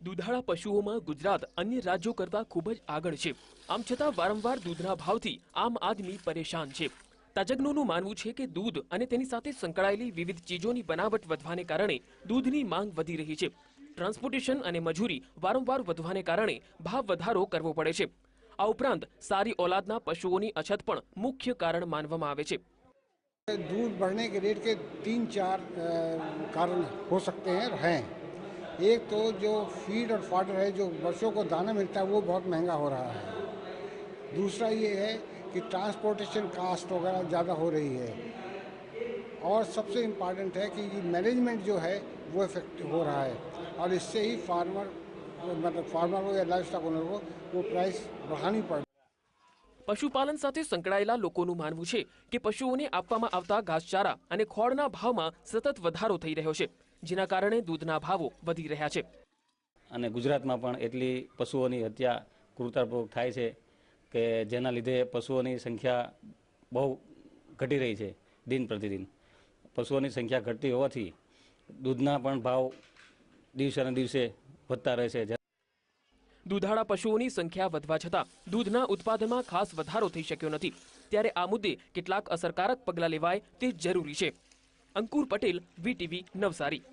દૂધાળા પશુઓમાં ગુજરાત અન્ય રાજ્યો કરતા ખૂબ જ આગળ છે આમ છતાં વારંવાર દૂધના ભાવથી આમ આદમી પરેશાન છે તજજ્ઞોનું માનવું છે કે દૂધ અને તેની સાથે સંકળાયેલી વિવિધ ચીજોની બનાવટ વધવાને કારણે દૂધની માંગ વધી રહી છે ટ્રાન્સપોર્ટેશન અને મજૂરી વારંવાર વધવાને કારણે ભાવ વધારો કરવો પડે છે આ ઉપરાંત સારી ઓલાદના પશુઓની અછત પણ મુખ્ય કારણ માનવામાં આવે છે दूध बढ़ने के रेट के तीन चार अ, कारण हो सकते हैं और हैं एक तो जो फीड और फॉडर है जो बच्चों को दाना मिलता है वो बहुत महंगा हो रहा है दूसरा ये है कि ट्रांसपोर्टेशन कास्ट वगैरह ज़्यादा हो रही है और सबसे इम्पॉर्टेंट है कि ये मैनेजमेंट जो है वो इफेक्टिव हो रहा है और इससे ही फार्मर मतलब फार्मर को या लाइफ स्टॉक ओनर को वो प्राइस बढ़ानी पड़ પશુપાલન સાથે સંકળાયેલા લોકોનું માનવું છે કે પશુઓને આપવામાં આવતા ઘાસચારા અને ખોળના ભાવમાં સતત વધારો થઈ રહ્યો છે જેના કારણે દૂધના ભાવો વધી રહ્યા છે. અને ગુજરાતમાં પણ એટલી પશુઓની હત્યા ક્રૂરતાપૂર્વક થાય છે કે જેના લીધે પશુઓની સંખ્યા બહુ ઘટી રહી છે દિન પ્રતિદિન. પશુઓની સંખ્યા ઘટતી હોવાથી દૂધના પણ ભાવ દિવસે ને દિવસે વધતા રહે છે. દૂધાળા પશુઓની સંખ્યા વધવા છતાં દૂધના ઉત્પાદનમાં ખાસ વધારો થઈ શક્યો નથી. ત્યારે આ મુદ્દે કેટલાક અસરકારક પગલાં લેવાય તે જરૂરી છે. અંકુર પટેલ વીટીવી નવસારી.